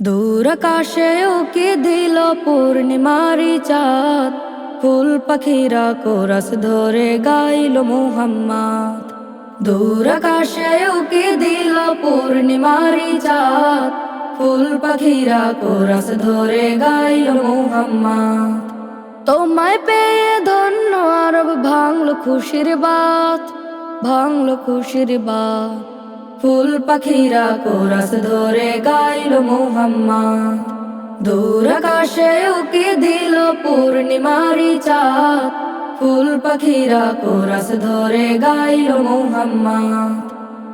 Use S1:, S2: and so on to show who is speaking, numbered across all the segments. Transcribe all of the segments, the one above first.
S1: দূর আকাশে ওকে দিল পূর্ণিমারি চাঁদ। ফুল পাখিরা কোরস ধরে গাইল মোহাম্মদ। দূর আকাশে ওকে দিল পূর্ণিমারি চাঁদ। ফুল পাখিরা কোরস ধরে গাইল মোহাম্মদ। তোমায় পেয়ে ধন্য আরব ভাঙল খুশির বাত ভাঙল খুশির বাত ফুল পাখিরা কোরস ধরে গাইল মোহাম্মদ। দূর আকাশে ওকে দিল পূর্ণিমারি চাঁদ। ফুল পাখিরা কোরস ধরে গাইল মোহাম্মদ।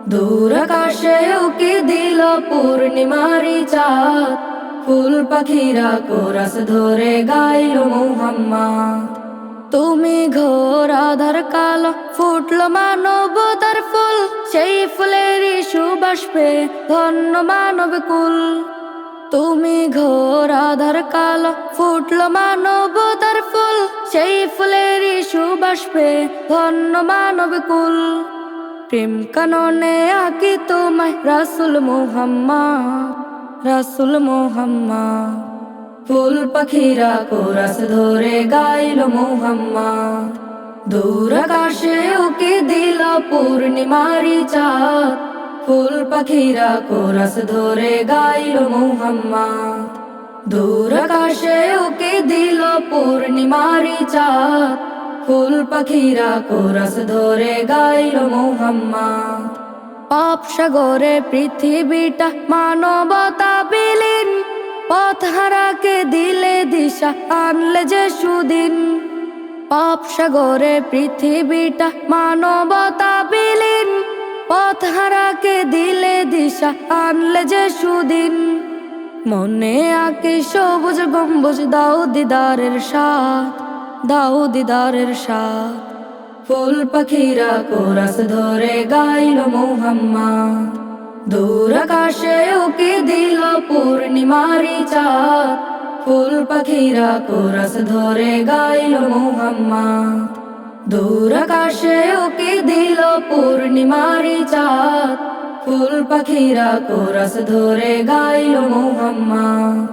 S1: দূর আকাশে ওকে দিল পূর্ণিমারি চাঁদ। ফুল পাখিরা কোরস ধরে গাইল মোহাম্মদ। তুমি ঘোর আধার কালো, ফুটলো মানবতার ফুল, সেই ফুলেরই সুবাস পে ধন্য মানব কুল। তুমি ঘোর আধার কালো, ফুটলো মানবতার ফুল, সেই ফুলেরই সুবাস পে ধন্য মানব কুল। প্রেম কাননে আকি তোমায় রাসুল মোহাম্মা রাসুল মোহাম্মদ। ফুল পাখিরা কোরস ধরে গাইল মোহাম্মদ। দূর আকাশে ওকে দিল পূর্ণিমারি চাঁদ। ফুল পাখিরা কোরস ধরে গাইল মোহাম্মদ। দূর আকাশে ওকে দিল পূর্ণিমারি চাঁদ। ফুল পাখিরা কোরস ধরে গাইল মোহাম্মদ। পাপ সাগরে পৃথিবীটা মানবতা বিলীন পথ হারাকে দিলে দিশা, আনলে যে সুদিন পাপ সাগরে পৃথিবীটা মানবতা বিলীন। পথ হারাকে দিলে দিশা, আনলে যে সুদিন মনে আঁকে সবুজ গম্বুজ, দাও দিদারের সাথ দাও দিদারের সাথ ফুল পাখিরা কোরস ধরে গাইল মোহাম্মদ। দূর আকাশে ওকে দিল পূর্ণিমারি চাঁদ। ফুল পাখিরা কোরস ধরে গাইল মোহাম্মদ। দূর আকাশে ওকে দিল পূর্ণিমারি চাঁদ। ফুল পাখিরা কোরস ধরে গাইল মোহাম্মদ।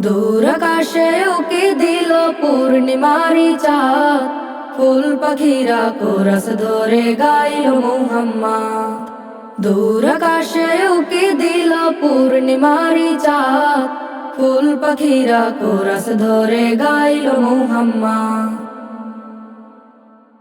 S1: দূর আকাশে ওকে দিল পূর্ণিমারি চাঁদ। ফুল পাখিরা কোরস ধরে গাইল মোহাম্মদ। দূর আকাশে ওকে দিল পূর্ণিমারি চাঁদ। ফুল পাখিরা কোরাস ধরে গাইল মোহাম্মদ।